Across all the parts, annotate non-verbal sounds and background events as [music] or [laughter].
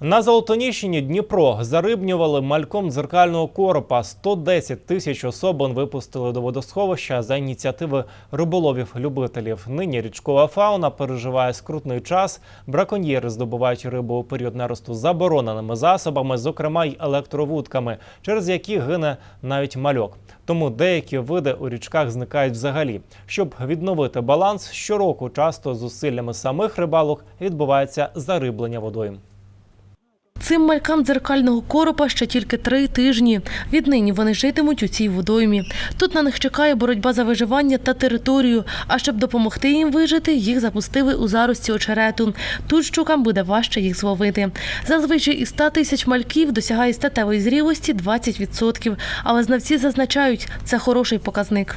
На Золотоніщині Дніпро зарибнювали мальком дзеркального коропа. 110 тисяч особин випустили до водосховища за ініціативи риболовів-любителів. Нині річкова фауна переживає скрутний час. Браконьєри здобувають рибу у період неросту забороненими засобами, зокрема й електровудками, через які гине навіть мальок. Тому деякі види у річках зникають взагалі. Щоб відновити баланс, щороку часто зусиллями самих рибалок відбувається зариблення водою. Цим малькам дзеркального коропа ще тільки три тижні. Віднині вони житимуть у цій водоймі. Тут на них чекає боротьба за виживання та територію. А щоб допомогти їм вижити, їх запустили у зарості очерету. Тут щукам буде важче їх зловити. Зазвичай із 100 тисяч мальків досягає статевої зрілості 20%. Але знавці зазначають, це хороший показник.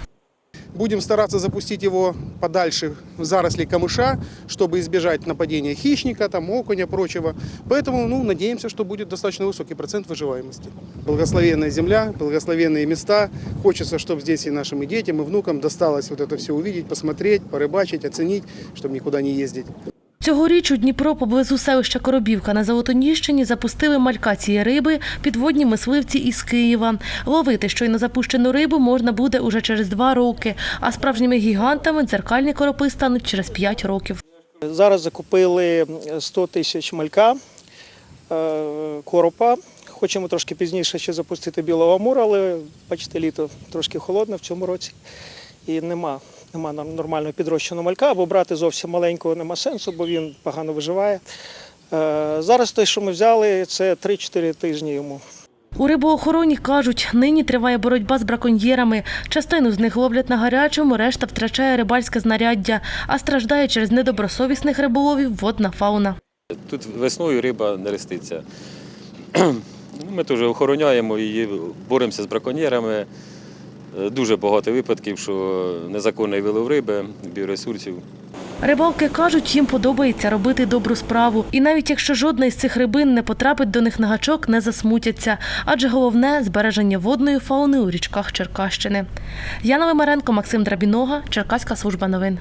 Будем стараться запустить его подальше в заросли камыша, чтобы избежать нападения хищника, там, окуня, прочего. Поэтому ну, надеемся, что будет достаточно высокий процент выживаемости. Благословенная земля, благословенные места. Хочется, чтобы здесь и нашим и детям, и внукам досталось вот это все увидеть, посмотреть, порыбачить, оценить, чтобы никуда не ездить. Цьогоріч у Дніпро поблизу селища Коробівка на Золотоніщині запустили малька цієї риби підводні мисливці із Києва. Ловити щойно запущену рибу можна буде уже через два роки, а справжніми гігантами дзеркальні коропи стануть через п'ять років. Зараз закупили 100 тисяч малька, е, коропа. Хочемо трошки пізніше ще запустити білого амура, але бачите, літо трошки холодне в цьому році. І нема, нема нор- нормального підрощеного малька, або брати зовсім маленького нема сенсу, бо він погано виживає. Е, Зараз те, що ми взяли, це 3-4 тижні йому. У рибоохороні кажуть, нині триває боротьба з браконьєрами. Частину з них ловлять на гарячому, решта втрачає рибальське знаряддя, а страждає через недобросовісних риболовів водна фауна. Тут весною риба не реститься. [clears throat] Ну, Ми теж охороняємо її, боремося з браконьєрами. Е, Дуже багато випадків, що незаконний вилов риби, біоресурсів. Рибалки кажуть, їм подобається робити добру справу. І навіть якщо жодна із цих рибин не потрапить до них на гачок, не засмутяться. Адже головне збереження водної фауни у річках Черкащини. Яна Вимаренко, Максим Драбінога, Черкаська служба новин.